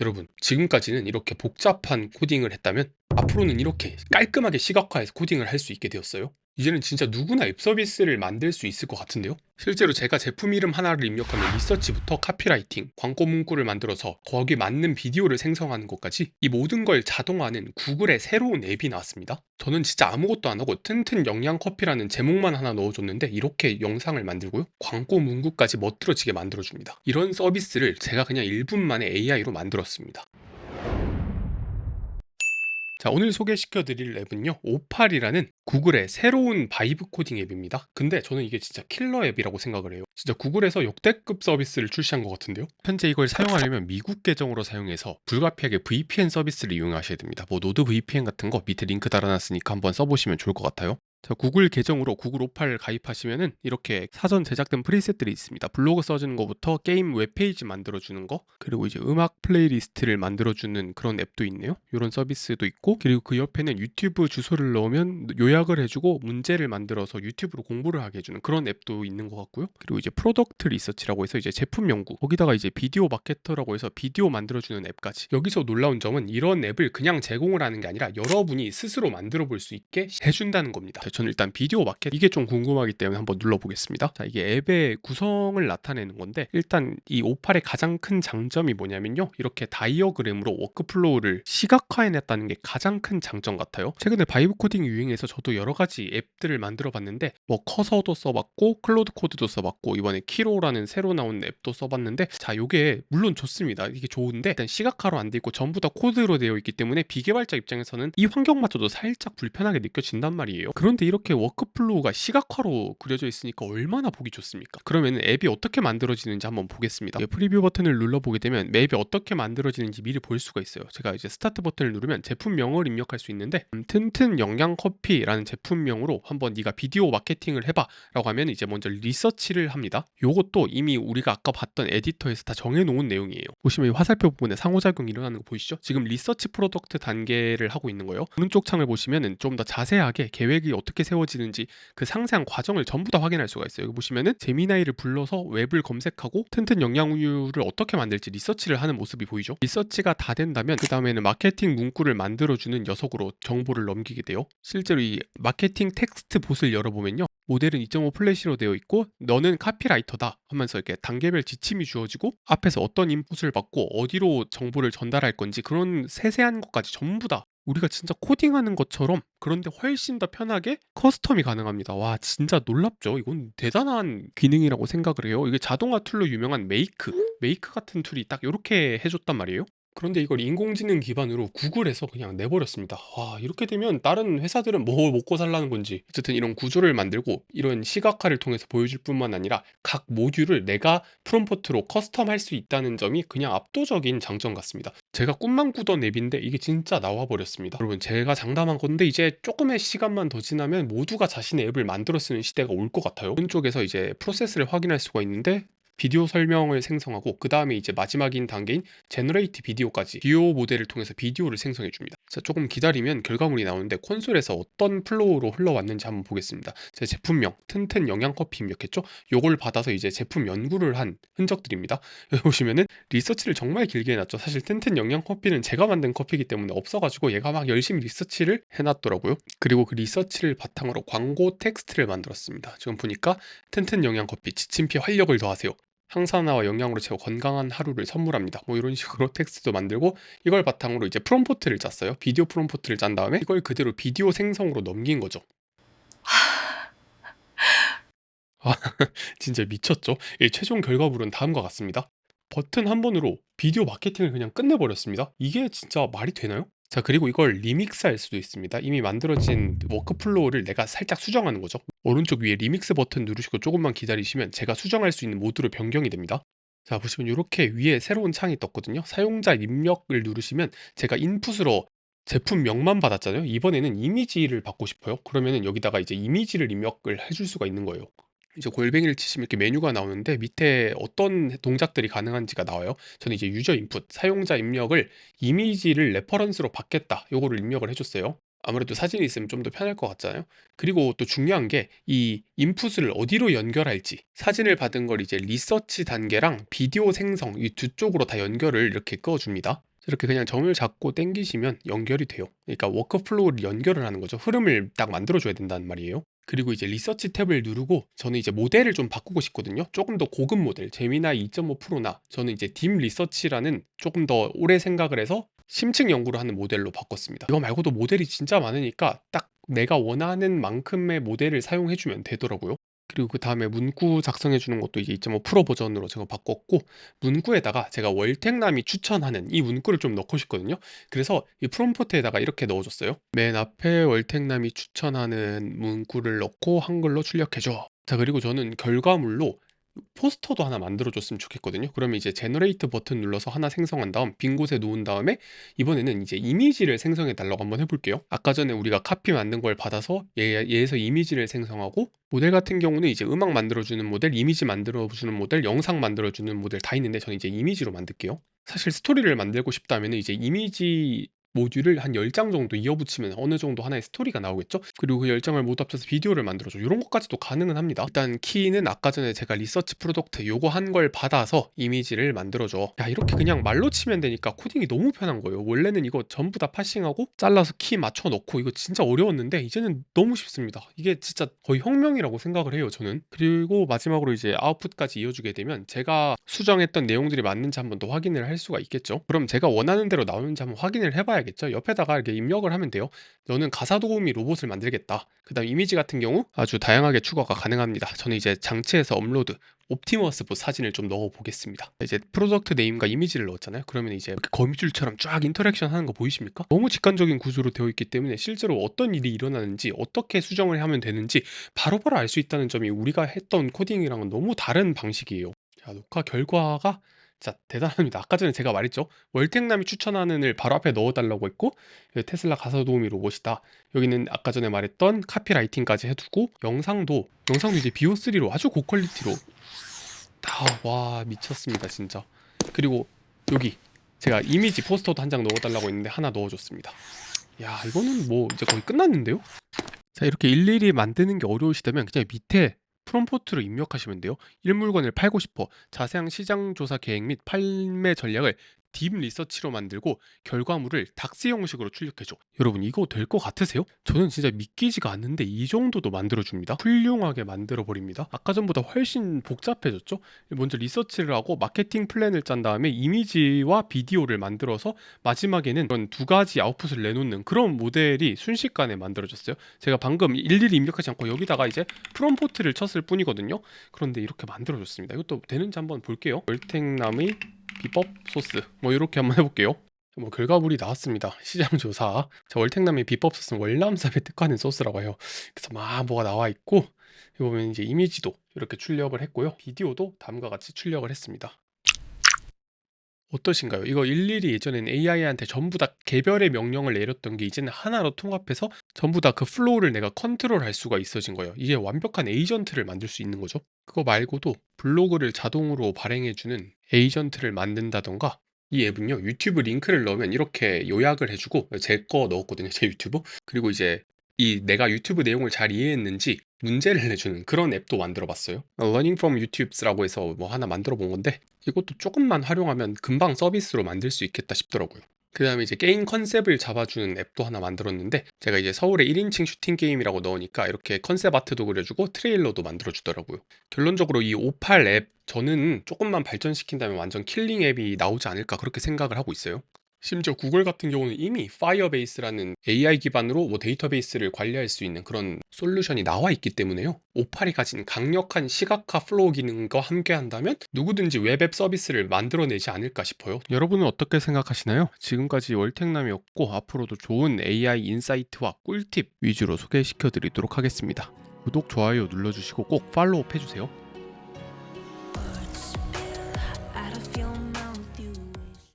여러분, 지금까지는 이렇게 복잡한 코딩을 했다면 앞으로는 이렇게 깔끔하게 시각화해서 코딩을 할 수 있게 되었어요. 이제는 진짜 누구나 앱 서비스를 만들 수 있을 것 같은데요? 실제로 제가 제품 이름 하나를 입력하면 리서치부터 카피라이팅, 광고 문구를 만들어서 거기에 맞는 비디오를 생성하는 것까지 이 모든 걸 자동화하는 구글의 새로운 앱이 나왔습니다. 저는 진짜 아무것도 안 하고 튼튼 영양 커피라는 제목만 하나 넣어줬는데 이렇게 영상을 만들고요. 광고 문구까지 멋들어지게 만들어줍니다. 이런 서비스를 제가 그냥 1분 만에 AI로 만들었습니다. 자, 오늘 소개시켜 드릴 앱은요. 오팔이라는 구글의 새로운 바이브 코딩 앱입니다. 근데 저는 이게 진짜 킬러 앱이라고 생각을 해요. 진짜 구글에서 역대급 서비스를 출시한 것 같은데요. 현재 이걸 사용하려면 미국 계정으로 사용해서 불가피하게 VPN 서비스를 이용하셔야 됩니다. 뭐 노드 VPN 같은 거 밑에 링크 달아놨으니까 한번 써보시면 좋을 것 같아요. 자, 구글 계정으로 구글 오팔 가입하시면은 이렇게 사전 제작된 프리셋들이 있습니다. 블로그 써주는 것부터 게임 웹페이지 만들어주는 거, 그리고 이제 음악 플레이리스트를 만들어주는 그런 앱도 있네요. 이런 서비스도 있고, 그리고 그 옆에는 유튜브 주소를 넣으면 요약을 해주고 문제를 만들어서 유튜브로 공부를 하게 해주는 그런 앱도 있는 것 같고요. 그리고 이제 프로덕트 리서치라고 해서 이제 제품 연구, 거기다가 이제 비디오 마케터라고 해서 비디오 만들어주는 앱까지. 여기서 놀라운 점은 이런 앱을 그냥 제공을 하는 게 아니라 여러분이 스스로 만들어 볼 수 있게 해준다는 겁니다. 자, 저는 일단 비디오 마켓 이게 좀 궁금하기 때문에 한번 눌러보겠습니다. 자, 이게 앱의 구성을 나타내는 건데 일단 이 오팔의 가장 큰 장점이 뭐냐면요. 이렇게 다이어그램으로 워크플로우를 시각화해냈다는 게 가장 큰 장점 같아요. 최근에 바이브 코딩 유행해서 저도 여러 가지 앱들을 만들어 봤는데 뭐 커서도 써봤고 클로드 코드도 써봤고 이번에 키로라는 새로 나온 앱도 써봤는데 자, 요게 물론 좋습니다. 이게 좋은데 일단 시각화로 안 돼 있고 전부 다 코드로 되어 있기 때문에 비개발자 입장에서는 이 환경마저도 살짝 불편하게 느껴진단 말이에요. 그런 데 이렇게 워크플로우가 시각화로 그려져 있으니까 얼마나 보기 좋습니까? 그러면 앱이 어떻게 만들어지는지 한번 보겠습니다. 이 프리뷰 버튼을 눌러보게 되면 맵이 어떻게 만들어지는지 미리 볼 수가 있어요. 제가 이제 스타트 버튼을 누르면 제품명을 입력할 수 있는데 음, 튼튼 영양 커피라는 제품명으로 한번 네가 비디오 마케팅을 해봐 라고 하면 이제 먼저 리서치를 합니다. 요것도 이미 우리가 아까 봤던 에디터에서 다 정해놓은 내용이에요. 보시면 이 화살표 부분에 상호작용이 일어나는 거 보이시죠? 지금 리서치 프로덕트 단계를 하고 있는 거예요. 오른쪽 창을 보시면은 좀더 자세하게 계획이 어떻게 세워지는지 그 상세한 과정을 전부 다 확인할 수가 있어요. 여기 보시면은 제미나이를 불러서 웹을 검색하고 튼튼 영양우유를 어떻게 만들지 리서치를 하는 모습이 보이죠. 리서치가 다 된다면 그 다음에는 마케팅 문구를 만들어주는 녀석으로 정보를 넘기게 돼요. 실제로 이 마케팅 텍스트 봇을 열어보면요. 모델은 2.5 플래시로 되어 있고 너는 카피라이터다 하면서 이렇게 단계별 지침이 주어지고 앞에서 어떤 인풋을 받고 어디로 정보를 전달할 건지 그런 세세한 것까지 전부 다 우리가 진짜 코딩하는 것처럼 그런데 훨씬 더 편하게 커스텀이 가능합니다. 와 진짜 놀랍죠? 이건 대단한 기능이라고 생각을 해요. 이게 자동화 툴로 유명한 메이크, 메이크 같은 툴이 딱 이렇게 해줬단 말이에요. 그런데 이걸 인공지능 기반으로 구글에서 그냥 내버렸습니다. 와, 이렇게 되면 다른 회사들은 뭐 먹고 살라는 건지. 어쨌든 이런 구조를 만들고 이런 시각화를 통해서 보여줄 뿐만 아니라 각 모듈을 내가 프롬프트로 커스텀 할 수 있다는 점이 그냥 압도적인 장점 같습니다. 제가 꿈만 꾸던 앱인데 이게 진짜 나와버렸습니다. 여러분, 제가 장담한 건데 이제 조금의 시간만 더 지나면 모두가 자신의 앱을 만들어 쓰는 시대가 올 것 같아요. 오른쪽에서 이제 프로세스를 확인할 수가 있는데 비디오 설명을 생성하고 그 다음에 이제 마지막인 단계인 제너레이트 비디오까지 비오 모델을 통해서 비디오를 생성해 줍니다. 자, 조금 기다리면 결과물이 나오는데 콘솔에서 어떤 플로우로 흘러왔는지 한번 보겠습니다. 제 제품명 튼튼 영양 커피 입력했죠? 요걸 받아서 이제 제품 연구를 한 흔적들입니다. 여기 보시면은 리서치를 정말 길게 해놨죠. 사실 튼튼 영양 커피는 제가 만든 커피이기 때문에 없어가지고 얘가 막 열심히 리서치를 해놨더라고요. 그리고 그 리서치를 바탕으로 광고 텍스트를 만들었습니다. 지금 보니까 튼튼 영양 커피 지침피 활력을 더하세요. 항산화와 영양으로 채워 건강한 하루를 선물합니다. 뭐 이런 식으로 텍스트도 만들고 이걸 바탕으로 이제 프롬포트를 짰어요. 비디오 프롬포트를 짠 다음에 이걸 그대로 비디오 생성으로 넘긴 거죠. 아, 진짜 미쳤죠? 이 최종 결과물은 다음과 같습니다. 버튼 한 번으로 비디오 마케팅을 그냥 끝내버렸습니다. 이게 진짜 말이 되나요? 자, 그리고 이걸 리믹스할 수도 있습니다. 이미 만들어진 워크플로우를 내가 살짝 수정하는 거죠. 오른쪽 위에 리믹스 버튼 누르시고 조금만 기다리시면 제가 수정할 수 있는 모드로 변경이 됩니다. 자, 보시면 이렇게 위에 새로운 창이 떴거든요. 사용자 입력을 누르시면 제가 인풋으로 제품명만 받았잖아요. 이번에는 이미지를 받고 싶어요. 그러면은 여기다가 이제 이미지를 입력을 해줄 수가 있는 거예요. 이제 골뱅이를 치시면 이렇게 메뉴가 나오는데 밑에 어떤 동작들이 가능한지가 나와요. 저는 이제 유저 인풋, 사용자 입력을 이미지를 레퍼런스로 받겠다. 요거를 입력을 해줬어요. 아무래도 사진이 있으면 좀 더 편할 것 같잖아요. 그리고 또 중요한 게 이 인풋을 어디로 연결할지 사진을 받은 걸 이제 리서치 단계랑 비디오 생성 이 두 쪽으로 다 연결을 이렇게 그어줍니다. 이렇게 그냥 점을 잡고 당기시면 연결이 돼요. 그러니까 워크플로우를 연결을 하는 거죠. 흐름을 딱 만들어줘야 된다는 말이에요. 그리고 이제 리서치 탭을 누르고 저는 이제 모델을 좀 바꾸고 싶거든요. 조금 더 고급 모델, 제미나이 2.5 프로나 저는 이제 딥 리서치라는 조금 더 오래 생각을 해서 심층 연구를 하는 모델로 바꿨습니다. 이거 말고도 모델이 진짜 많으니까 딱 내가 원하는 만큼의 모델을 사용해주면 되더라고요. 그리고 그 다음에 문구 작성해 주는 것도 이제 2.5 프로 버전으로 제가 바꿨고 문구에다가 제가 월택남이 추천하는 이 문구를 좀 넣고 싶거든요. 그래서 이 프롬프트에다가 이렇게 넣어줬어요. 맨 앞에 월택남이 추천하는 문구를 넣고 한글로 출력해 줘. 자 그리고 저는 결과물로 포스터도 하나 만들어줬으면 좋겠거든요. 그러면 이제 제너레이트 버튼 눌러서 하나 생성한 다음 빈 곳에 놓은 다음에 이번에는 이제 이미지를 생성해 달라고 한번 해볼게요. 아까 전에 우리가 카피 만든 걸 받아서 얘, 얘에서 이미지를 생성하고 모델 같은 경우는 이제 음악 만들어주는 모델, 이미지 만들어주는 모델, 영상 만들어주는 모델 다 있는데 저는 이제 이미지로 만들게요. 사실 스토리를 만들고 싶다면 이제 이미지 모듈을 한 10장 정도 이어붙이면 어느 정도 하나의 스토리가 나오겠죠? 그리고 그 10장을 모두 합쳐서 비디오를 만들어줘. 이런 것까지도 가능은 합니다. 일단 키는 아까 전에 제가 리서치 프로덕트 요거 한 걸 받아서 이미지를 만들어줘. 야 이렇게 그냥 말로 치면 되니까 코딩이 너무 편한 거예요. 원래는 이거 전부 다 파싱하고 잘라서 키 맞춰 넣고 이거 진짜 어려웠는데 이제는 너무 쉽습니다. 이게 진짜 거의 혁명이라고 생각을 해요 저는. 그리고 마지막으로 이제 아웃풋까지 이어주게 되면 제가 수정했던 내용들이 맞는지 한번 더 확인을 할 수가 있겠죠. 그럼 제가 원하는 대로 나오는지 한번 확인을 해봐야 겠죠 옆에다가 이렇게 입력을 하면 돼요. 너는 가사 도우미 로봇을 만들겠다. 그 다음 이미지 같은 경우 아주 다양하게 추가가 가능합니다. 저는 이제 장치에서 업로드 옵티머스 봇 사진을 좀 넣어 보겠습니다. 이제 프로덕트 네임과 이미지를 넣었잖아요. 그러면 이제 거미줄처럼 쫙 인터랙션 하는 거 보이십니까? 너무 직관적인 구조로 되어 있기 때문에 실제로 어떤 일이 일어나는지 어떻게 수정을 하면 되는지 바로바로 알 수 있다는 점이 우리가 했던 코딩이랑은 너무 다른 방식이에요. 자, 녹화 결과가 진짜 대단합니다. 아까 전에 제가 말했죠. 월택남이 추천하는 을 바로 앞에 넣어달라고 했고 여기 테슬라 가사 도우미 로봇이다. 여기는 아까 전에 말했던 카피라이팅까지 해두고 영상도 영상도 이제 BO3로 아주 고퀄리티로 다와 미쳤습니다 진짜. 그리고 여기 제가 이미지 포스터도 한 장 넣어달라고 했는데 하나 넣어줬습니다. 야 이거는 뭐 이제 거의 끝났는데요? 자 이렇게 일일이 만드는 게 어려우시다면 그냥 밑에 프롬포트로 입력하시면 돼요. 1물건을 팔고 싶어. 자세한 시장 조사 계획 및 판매 전략을 딥 리서치로 만들고 결과물을 닥스 형식으로 출력해줘. 여러분 이거 될 것 같으세요? 저는 진짜 믿기지가 않는데 이 정도도 만들어줍니다. 훌륭하게 만들어버립니다. 아까 전보다 훨씬 복잡해졌죠? 먼저 리서치를 하고 마케팅 플랜을 짠 다음에 이미지와 비디오를 만들어서 마지막에는 그런 두 가지 아웃풋을 내놓는 그런 모델이 순식간에 만들어졌어요. 제가 방금 일일이 입력하지 않고 여기다가 이제 프롬포트를 쳤을 뿐이거든요. 그런데 이렇게 만들어졌습니다. 이것도 되는지 한번 볼게요. 월택남의 비법 소스 뭐 이렇게 한번 해볼게요. 뭐 결과물이 나왔습니다. 시장 조사. 자, 월택남의 비법 소스는 월남쌈에 특화된 소스라고 해요. 그래서 막 뭐가 나와 있고 보면 이제 이미지도 이렇게 출력을 했고요. 비디오도 다음과 같이 출력을 했습니다. 어떠신가요? 이거 일일이 예전에는 AI한테 전부 다 개별의 명령을 내렸던 게 이제는 하나로 통합해서 전부 다 그 플로우를 내가 컨트롤할 수가 있어진 거예요. 이제 완벽한 에이전트를 만들 수 있는 거죠. 그거 말고도 블로그를 자동으로 발행해주는 에이전트를 만든다던가 이 앱은요 유튜브 링크를 넣으면 이렇게 요약을 해주고 제 거 넣었거든요 제 유튜브 그리고 이제 이 내가 유튜브 내용을 잘 이해했는지 문제를 내주는 그런 앱도 만들어 봤어요 Learning from YouTubes라고 해서 뭐 하나 만들어 본 건데 이것도 조금만 활용하면 금방 서비스로 만들 수 있겠다 싶더라고요 그 다음에 이제 게임 컨셉을 잡아주는 앱도 하나 만들었는데 제가 이제 서울에 1인칭 슈팅 게임이라고 넣으니까 이렇게 컨셉 아트도 그려주고 트레일러도 만들어주더라고요. 결론적으로 이 58 앱 저는 조금만 발전시킨다면 완전 킬링 앱이 나오지 않을까 그렇게 생각을 하고 있어요. 심지어 구글 같은 경우는 이미 파이어베이스라는 AI 기반으로 뭐 데이터베이스를 관리할 수 있는 그런 솔루션이 나와 있기 때문에요. 오팔이 가진 강력한 시각화 플로우 기능과 함께 한다면 누구든지 웹앱 서비스를 만들어내지 않을까 싶어요. 여러분은 어떻게 생각하시나요? 지금까지 월택남이었고 앞으로도 좋은 AI 인사이트와 꿀팁 위주로 소개시켜 드리도록 하겠습니다. 구독, 좋아요 눌러주시고 꼭 팔로우 해주세요.